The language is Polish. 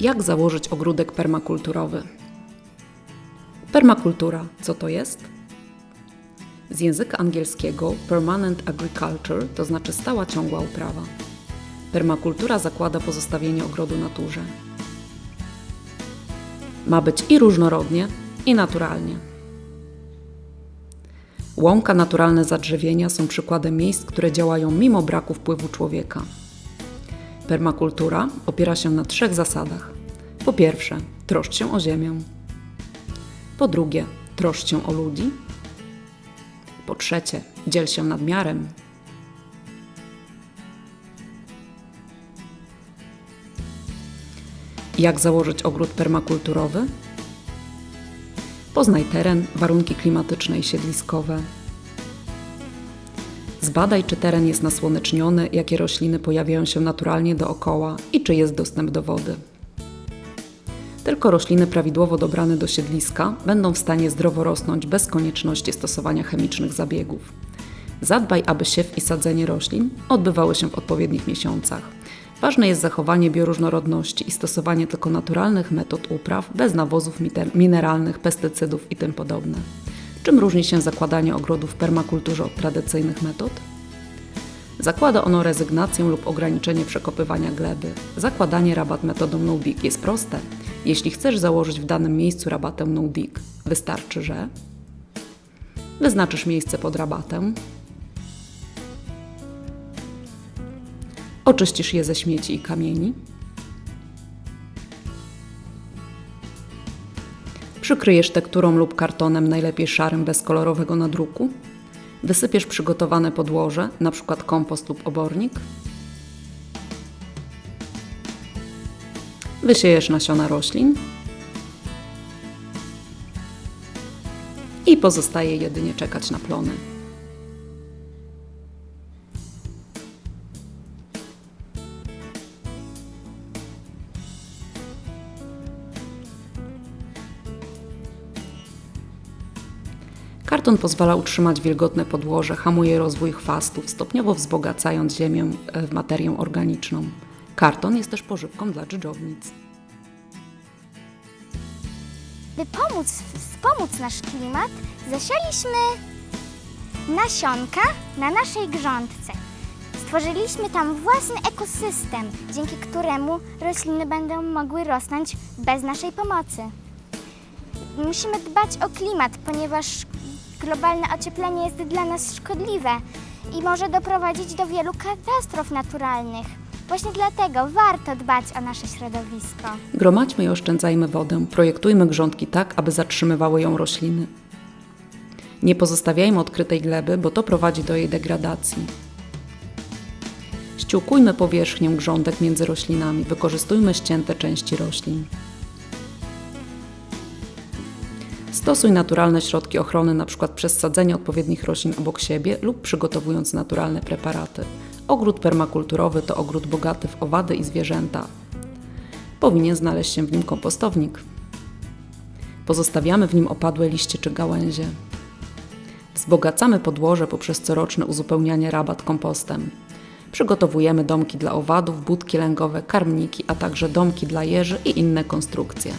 Jak założyć ogródek permakulturowy? Permakultura, co to jest? Z języka angielskiego permanent agriculture to znaczy stała ciągła uprawa. Permakultura zakłada pozostawienie ogrodu naturze. Ma być i różnorodnie, i naturalnie. Łąka, naturalne zadrzewienia są przykładem miejsc, które działają mimo braku wpływu człowieka. Permakultura opiera się na trzech zasadach. Po pierwsze, troszcz się o ziemię. Po drugie, troszcz się o ludzi. Po trzecie, dziel się nadmiarem. Jak założyć ogród permakulturowy? Poznaj teren, warunki klimatyczne i siedliskowe. Zbadaj, czy teren jest nasłoneczniony, jakie rośliny pojawiają się naturalnie dookoła i czy jest dostęp do wody. Tylko rośliny prawidłowo dobrane do siedliska będą w stanie zdrowo rosnąć bez konieczności stosowania chemicznych zabiegów. Zadbaj, aby siew i sadzenie roślin odbywały się w odpowiednich miesiącach. Ważne jest zachowanie bioróżnorodności i stosowanie tylko naturalnych metod upraw, bez nawozów mineralnych, pestycydów i tym podobne. Czym różni się zakładanie ogrodów w permakulturze od tradycyjnych metod? Zakłada ono rezygnację lub ograniczenie przekopywania gleby. Zakładanie rabat metodą no-dig jest proste. Jeśli chcesz założyć w danym miejscu rabatę no-dig, wystarczy, że wyznaczysz miejsce pod rabatem, oczyścisz je ze śmieci i kamieni, przykryjesz tekturą lub kartonem, najlepiej szarym, bez kolorowego nadruku, wysypiesz przygotowane podłoże, np. kompost lub obornik, wysiejesz nasiona roślin i pozostaje jedynie czekać na plony. Karton pozwala utrzymać wilgotne podłoże, hamuje rozwój chwastów, stopniowo wzbogacając ziemię e, w materię organiczną. Karton jest też pożywką dla dżdżownic. By pomóc, wspomóc nasz klimat, zasialiśmy nasionka na naszej grządce. Stworzyliśmy tam własny ekosystem, dzięki któremu rośliny będą mogły rosnąć bez naszej pomocy. Musimy dbać o klimat, ponieważ globalne ocieplenie jest dla nas szkodliwe i może doprowadzić do wielu katastrof naturalnych. Właśnie dlatego warto dbać o nasze środowisko. Gromadźmy i oszczędzajmy wodę, projektujmy grządki tak, aby zatrzymywały ją rośliny. Nie pozostawiajmy odkrytej gleby, bo to prowadzi do jej degradacji. Ściółkujmy powierzchnię grządek między roślinami, wykorzystujmy ścięte części roślin. Stosuj naturalne środki ochrony, np. przez sadzenie odpowiednich roślin obok siebie lub przygotowując naturalne preparaty. Ogród permakulturowy to ogród bogaty w owady i zwierzęta. Powinien znaleźć się w nim kompostownik. Pozostawiamy w nim opadłe liście czy gałęzie. Wzbogacamy podłoże poprzez coroczne uzupełnianie rabat kompostem. Przygotowujemy domki dla owadów, budki lęgowe, karmniki, a także domki dla jeży i inne konstrukcje.